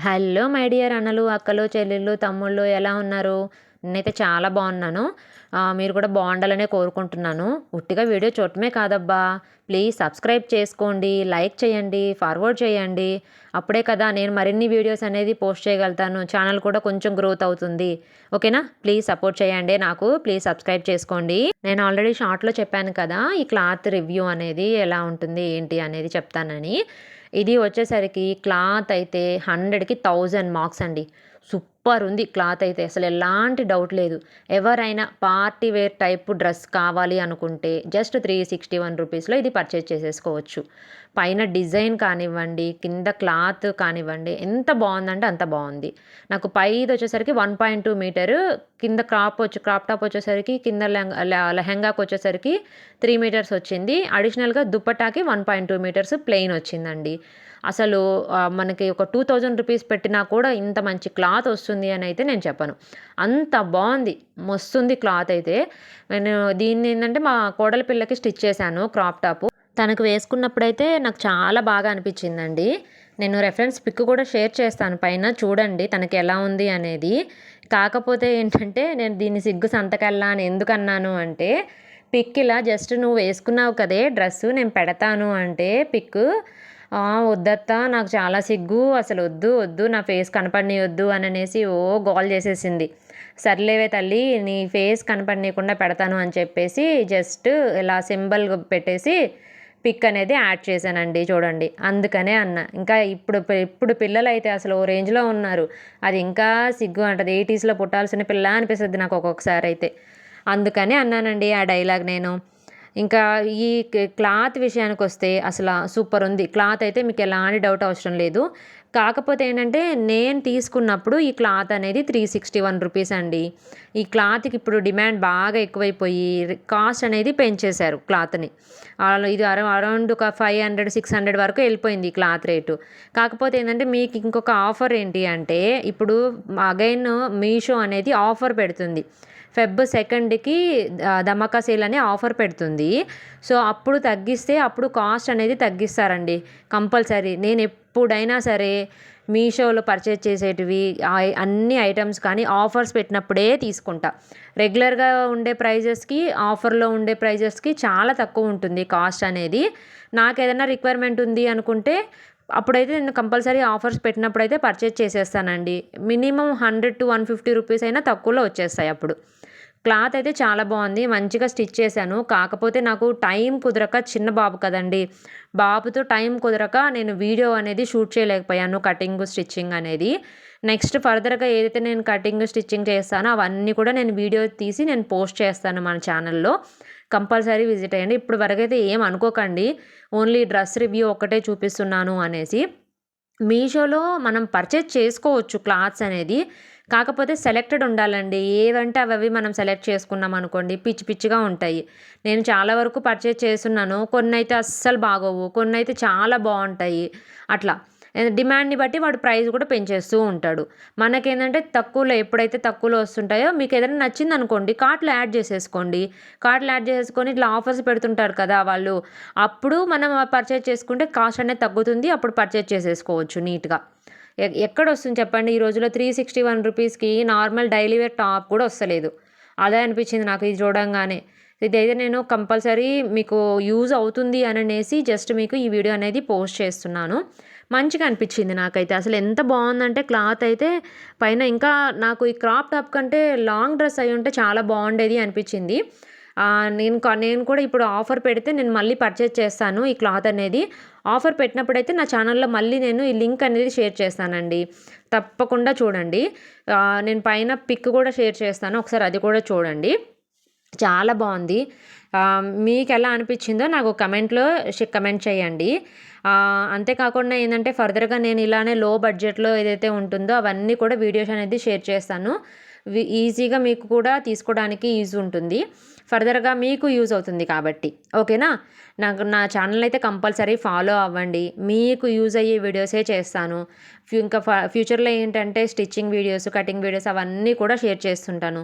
Hello my dear అన్నలు అక్కలు చెల్లెళ్ళు తమ్ముళ్ళు ఎలా ఉన్నారు? నేనైతే చాలా బాగున్నాను. మీరు కూడా బాగుండాలనే కోరుకుంటున్నాను. ఉట్టిగా వీడియో చూడటమే కాదబ్బా. ప్లీజ్ సబ్స్క్రైబ్ చేసుకోండి లైక్ చేయండి ఫార్వర్డ్ చేయండి. అప్పుడే కదా నేను మరిన్ని వీడియోస్ అనేది పోస్ట్ చేయగలుగుతాను. ఛానల్ కూడా కొంచెం గ్రోత్ అవుతుంది. ఓకేనా? ప్లీజ్ సపోర్ట్ చేయండి నాకు. ప్లీజ్ సబ్స్క్రైబ్ చేసుకోండి. నేను ఆల్రెడీ షార్ట్లో చెప్పాను కదా ఈ క్లాత్ రివ్యూ అనేది ఎలా ఉంటుంది ఏంటి అనేది చెప్తానని. ఇది వచ్చేసరికి క్లాత్ అయితే హండ్రెడ్కి థౌజండ్ మార్క్స్ అండి. సూపర్ సూపర్ ఉంది క్లాత్ అయితే. అసలు ఎలాంటి డౌట్ లేదు. ఎవరైనా పార్టీ వేర్ టైప్ డ్రెస్ కావాలి అనుకుంటే జస్ట్ త్రీ సిక్స్టీ వన్ రూపీస్లో ఇది పర్చేజ్ చేసేసుకోవచ్చు. పైన డిజైన్ కానివ్వండి కింద క్లాత్ కానివ్వండి ఎంత బాగుందంటే అంత బాగుంది. నాకు పైది వచ్చేసరికి వన్ పాయింట్ టూ మీటరు కింద క్రాప్ వచ్చి క్రాప్ టాప్ వచ్చేసరికి కింద లెహంగాకి వచ్చేసరికి త్రీ మీటర్స్ వచ్చింది. అడిషనల్గా దుప్పటాకి one point two metres plain వచ్చిందండి. అసలు మనకి ఒక టూ థౌజండ్ రూపీస్ పెట్టినా కూడా ఇంత మంచి క్లాత్ వస్తుంది అని అయితే నేను చెప్పను. అంత బాగుంది. మస్తుంది క్లాత్ అయితే. నేను దీన్ని ఏంటంటే మా కోడల పిల్లకి స్టిచ్ చేశాను క్రాప్ టాప్. తనకు వేసుకున్నప్పుడైతే నాకు చాలా బాగా అనిపించిందండి. నేను రెఫరెన్స్ పిక్ కూడా షేర్ చేస్తాను. పైన చూడండి తనకి ఎలా ఉంది అనేది. కాకపోతే ఏంటంటే నేను దీన్ని సిగ్గు సంతకెళ్ళా అని ఎందుకు అన్నాను అంటే పిక్ ఇలా జస్ట్ నువ్వు వేసుకున్నావు కదే డ్రెస్సు నేను పెడతాను అంటే పిక్ వద్దత్తా నాకు చాలా సిగ్గు అసలు వద్దు వద్దు నా ఫేస్ కనపడనియొద్దు అని అనేసి ఓ గోల్ చేసేసింది. సర్లేవే తల్లి నీ ఫేస్ కనపడనీయకుండా పెడతాను అని చెప్పేసి జస్ట్ ఇలా సింబల్ పెట్టేసి పిక్ అనేది యాడ్ చేశానండి చూడండి. అందుకనే అన్న. ఇంకా ఇప్పుడు ఇప్పుడు పిల్లలు అయితే అసలు ఓ రేంజ్లో ఉన్నారు. అది ఇంకా సిగ్గు అంటది. ఎయిటీస్లో పుట్టాల్సిన పిల్ల అనిపిస్తుంది నాకు ఒక్కొక్కసారి అయితే. అందుకనే అన్నానండి ఆ డైలాగ్ నేను. ఇంకా ఈ క్లాత్ విషయానికి వస్తే అసలు సూపర్ ఉంది క్లాత్ అయితే మీకు ఎలాంటి డౌట్ అవసరం లేదు. కాకపోతే ఏంటంటే నేను తీసుకున్నప్పుడు ఈ క్లాత్ అనేది త్రీ సిక్స్టీ వన్ రూపీస్ అండి. ఈ క్లాత్కి ఇప్పుడు డిమాండ్ బాగా ఎక్కువైపోయి కాస్ట్ అనేది పెంచేశారు క్లాత్ని. ఇది అరౌ అరౌండ్ ఒక ఫైవ్ హండ్రెడ్ సిక్స్ హండ్రెడ్ వరకు వెళ్ళిపోయింది ఈ క్లాత్ రేటు. కాకపోతే ఏంటంటే మీకు ఇంకొక ఆఫర్ ఏంటి అంటే ఇప్పుడు అగైన్ మీషో అనేది ఆఫర్ పెడుతుంది. ఫెబ్ సెకండ్కి ధమాకా సేల్ అనే ఆఫర్ పెడుతుంది. సో అప్పుడు తగ్గిస్తే అప్పుడు కాస్ట్ అనేది తగ్గిస్తారండి. కంపల్సరీ. నేను ఎప్పుడైనా సరే మీషోలో పర్చేజ్ చేసేటివి అన్ని ఐటమ్స్ కానీ ఆఫర్స్ పెట్టినప్పుడే తీసుకుంటా. రెగ్యులర్గా ఉండే ప్రైజెస్కి ఆఫర్లో ఉండే ప్రైజెస్కి చాలా తక్కువ ఉంటుంది కాస్ట్ అనేది. నాకు ఏదైనా రిక్వైర్మెంట్ ఉంది అనుకుంటే అప్పుడైతే నేను కంపల్సరీ ఆఫర్స్ పెట్టినప్పుడు అయితే purchase చేసేస్తానండి. Minimum hundred to one fifty rupees అయినా తక్కువలో వచ్చేస్తాయి అప్పుడు. క్లాత్ అయితే చాలా బాగుంది. మంచిగా స్టిచ్ చేశాను. కాకపోతే నాకు టైం కుదరక చిన్న బాబు కదండి. బాబుతో టైం కుదరక నేను వీడియో అనేది షూట్ చేయలేకపోయాను కటింగ్ స్టిచ్చింగ్ అనేది. నెక్స్ట్ ఫర్దర్గా ఏదైతే నేను కటింగ్ స్టిచ్చింగ్ చేస్తానో అవన్నీ కూడా నేను వీడియో తీసి నేను పోస్ట్ చేస్తాను మన ఛానల్లో. కంపల్సరీ విజిట్ అయ్యండి ఇప్పుడు వరకైతే ఏం అనుకోకండి. ఓన్లీ డ్రెస్ రివ్యూ ఒక్కటే చూపిస్తున్నాను అనేసి. మీషోలో మనం పర్చేజ్ చేసుకోవచ్చు క్లాత్స్ అనేది. కాకపోతే సెలెక్టెడ్ ఉండాలండి. ఏవంటే అవి మనం సెలెక్ట్ చేసుకున్నాం అనుకోండి పిచ్చి పిచ్చిగా ఉంటాయి. నేను చాలా వరకు పర్చేజ్ చేస్తున్నాను. కొన్ని అయితే అస్సలు బాగోవు. కొన్ని అయితే చాలా బాగుంటాయి. అట్లా. డిమాండ్ని బట్టి వాడు ప్రైస్ కూడా పెంచేస్తూ ఉంటాడు. మనకేంటంటే తక్కువలో ఎప్పుడైతే తక్కువలో వస్తుంటాయో మీకు ఏదైనా నచ్చింది అనుకోండి కార్ట్లో యాడ్ చేసేసుకోండి. కార్ట్లో యాడ్ చేసేసుకొని ఇట్లా ఆఫర్స్ పెడుతుంటారు కదా వాళ్ళు. అప్పుడు మనం పర్చేజ్ చేసుకుంటే కాస్ట్ అనేది తగ్గుతుంది. అప్పుడు పర్చేజ్ చేసేసుకోవచ్చు నీట్గా. ఎక్కడ వస్తుంది చెప్పండి? ఈ రోజులో త్రీ సిక్స్టీ వన్ రూపీస్కి నార్మల్ డైలీ వేర్ టాప్ కూడా వస్తలేదు. అదే అనిపించింది నాకు ఇది చూడంగానే. ఇదైతే నేను కంపల్సరీ మీకు యూజ్ అవుతుంది అని అనేసి జస్ట్ మీకు ఈ వీడియో అనేది పోస్ట్ చేస్తున్నాను. మంచిగా అనిపించింది నాకైతే. అసలు ఎంత బాగుందంటే క్లాత్ అయితే పైన ఇంకా నాకు ఈ క్రాప్ టాప్ కంటే లాంగ్ డ్రెస్ అయి ఉంటే చాలా బాగుండేది అనిపించింది. నేను నేను కూడా ఇప్పుడు ఆఫర్ పెడితే నేను మళ్ళీ పర్చేజ్ చేస్తాను ఈ క్లాత్ అనేది. ఆఫర్ పెట్టినప్పుడైతే నా ఛానల్లో మళ్ళీ నేను ఈ లింక్ అనేది షేర్ చేస్తానండి. తప్పకుండా చూడండి. నేను పైన పిక్ కూడా షేర్ చేస్తాను. ఒకసారి అది కూడా చూడండి. చాలా బాగుంది. మీకు ఎలా అనిపించిందో నాకు కమెంట్లో కమెంట్ చేయండి. అంతేకాకుండా ఏంటంటే ఫర్దర్గా నేను ఇలానే లో బడ్జెట్లో ఏదైతే ఉంటుందో అవన్నీ కూడా వీడియోస్ అనేది షేర్ చేస్తాను. ఈజీగా మీకు కూడా తీసుకోవడానికి యూజ్ ఉంటుంది. ఫర్దర్గా మీకు యూజ్ అవుతుంది కాబట్టి. ఓకేనా? నాకు నా ఛానల్ అయితే కంపల్సరీ ఫాలో అవ్వండి. మీకు యూజ్ అయ్యే వీడియోసే చేస్తాను. ఇంకా ఫ్యూచర్లో ఏంటంటే స్టిచ్చింగ్ వీడియోస్ కటింగ్ వీడియోస్ అవన్నీ కూడా షేర్ చేస్తుంటాను.